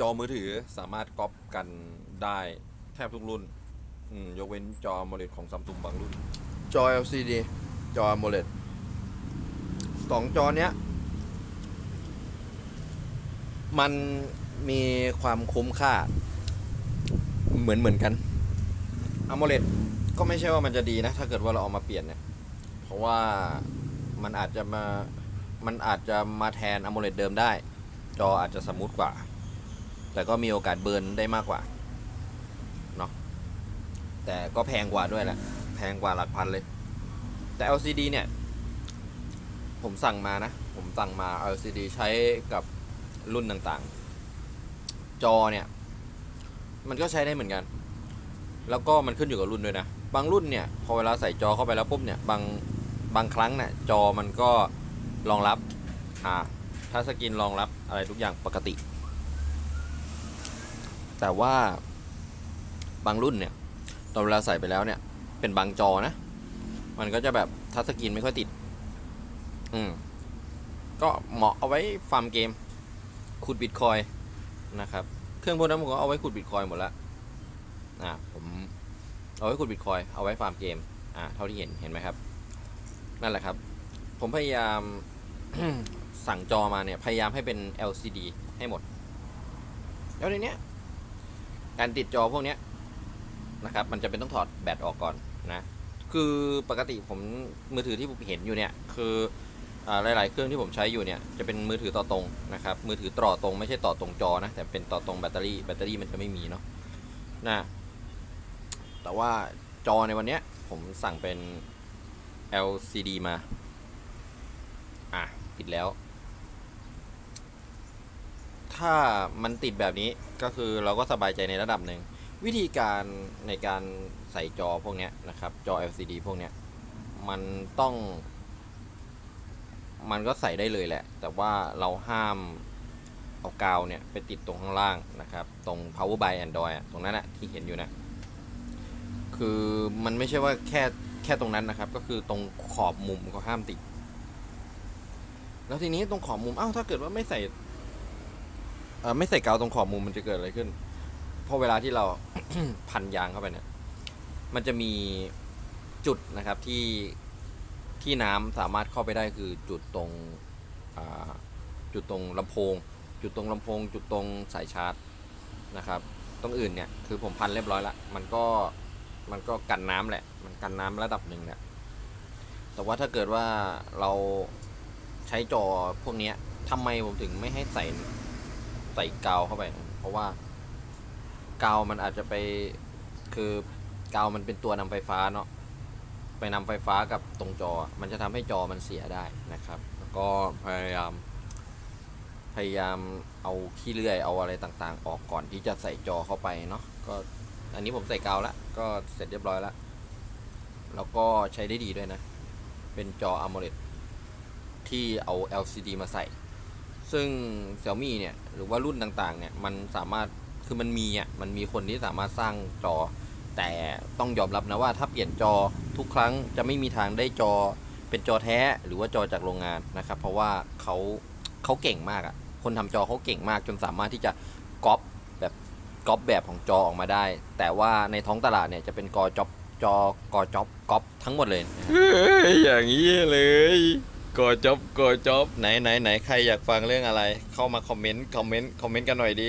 จอมือถือสามารถก๊อปกันได้แทบทุกรุ่นอืมยกเว้นจอ AMOLED ของซัมซุงบางรุ่น จอ LCD จอ AMOLED สองจอเนี้ย มันมีความคุ้มค่า เหมือนเหมือนกัน AMOLED ก็ไม่ใช่ว่ามันจะดีนะ ถ้าเกิดว่าเราเอามาเปลี่ยนเนี่ย เพราะว่ามันอาจจะมา มันอาจจะมาแทน AMOLED เดิมได้ จออาจจะสมูทกว่า แต่ก็มีโอกาสเบิร์นได้มากกว่าเนาะแต่ก็แพงกว่าด้วยแหละ แพงกว่าหลักพันเลย แต่ LCD เนี่ย ผมสั่งมานะ ผมสั่งมา LCD ใช้กับรุ่นต่างๆ จอเนี่ย มันก็ใช้ได้เหมือนกัน แล้วก็มันขึ้นอยู่กับรุ่นด้วยนะ บางรุ่นเนี่ย พอเวลาใส่จอเข้าไปแล้วปุ๊บเนี่ย บางบางครั้งเนี่ยจอมันก็รองรับ อ่าถ้าสกินรองรับอะไรทุกอย่างปกติ แต่ว่าบางรุ่นเนี่ยตอนเวลาใส่ไปแล้วเนี่ย เป็นบางจอนะ มันก็จะแบบทัชสกรีนไม่ค่อยติด อืม ก็เหมาะเอาไว้ฟาร์มเกม ขุดบิตคอยนะครับ เครื่องพวกนั้นผมก็เอาไว้ขุดบิตคอยหมดล้วอ่าผมเอาไว้ขุดบิตคอยเอาไว้ฟาร์มเกม อ่า เท่าที่เห็นเห็นไหมครับ นั่นแหละครับ ผมพยายามสั่งจอมาเนี่ย พยายามให้เป็น LCD ให้หมด แล้วในเนี้ย การติดจอพวกนี้นะครับ มันจะเป็นต้องถอดแบตออกก่อนนะ คือปกติผมมือถือที่ผมเห็นอยู่เนี่ยคืออหลาย ๆ เครื่องที่ผมใช้อยู่เนี่ยจะเป็นมือถือต่อตรงนะครับ มือถือต่อตรงไม่ใช่ต่อตรงจอนะ แต่เป็นต่อตรงแบตเตอรี่แบตเตอรี่มันจะไม่มีเนาะนะแต่ว่าจอในวันเนี้ยผมสั่งเป็น LCD มา อะ ติดแล้ว ถ้ามันติดแบบนี้ก็คือเราก็สบายใจในระดับหนึ่ง วิธีการในการใส่จอพวกนี้นะครับจอ LCD พวกนี้มันต้อง มันก็ใส่ได้เลยแหละ แต่ว่าเราห้ามเอากาวเนี่ยไปติดตรงข้างล่างนะครับ ตรง power by Android ตรงนั้นอะที่เห็นอยู่นะ คือมันไม่ใช่ว่าแค่แค่ตรงนั้นนะครับ ก็คือตรงขอบมุมก็ห้ามติด แล้วทีนี้ตรงขอบมุมเอ้าถ้าเกิดว่าไม่ใส่ เออไม่ใส่กาวตรงขอบมุมมันจะเกิดอะไรขึ้น เพราะเวลาที่เรา พันยางเข้าไปเนี่ย มันจะมีจุดนะครับที่ที่น้ำสามารถเข้าไปได้คือจุดตรงอ่าจุดตรงลำโพง จุดตรงลำโพง จุดตรงสายชาร์จนะครับ ตรงอื่นเนี่ยคือผมพันเรียบร้อยละมันก็มันก็กันน้ำแหละ มันกันน้ำระดับหนึ่งแหละ แต่ว่าถ้าเกิดว่าเราใช้จอพวกเนี้ยทำไมผมถึงไม่ให้ใส่ ใส่กาวเข้าไป เพราะว่ากาวมันอาจจะไปคือกาวมันเป็นตัวนำไฟฟ้าเนาะไปนำไฟฟ้ากับตรงจอ มันจะทำให้จอมันเสียได้นะครับ แล้วก็พยายาม พยายามเอาขี้เลื่อยเอาอะไรต่างๆ ออกก่อนที่จะใส่จอเข้าไปเนาะก็อันนี้ผมใส่กาวแล้วก็เสร็จเรียบร้อยแล้วแล้วก็ใช้ได้ดีด้วยนะ เป็นจอ AMOLED ที่เอา LCD มาใส่ ซึ่ง Xiaomi เนี่ยหรือว่ารุ่นต่างๆเนี่ยมันสามารถคือมันมีอะมันมีคนที่สามารถสร้างจอ แต่ต้องยอมรับนะว่าถ้าเปลี่ยนจอทุกครั้งจะไม่มีทางได้จอเป็นจอแท้หรือว่าจอจากโรงงานนะครับ เพราะว่าเขาเขาเก่งมากอะคนทำจอเขาเก่งมากจนสามารถที่จะก๊อปแบบก๊อปแบบของจอออกมาได้ แต่ว่าในท้องตลาดเนี่ยจะเป็นกอจ็อบจอกอจ็อบก๊อปทั้งหมดเลย อย่างนี้เลย กอจบกอจบไหนไหนไหนใครอยากฟังเรื่องอะไร เข้ามาคอมเมนต์คอมเมนต์คอมเมนต์กันหน่อยดี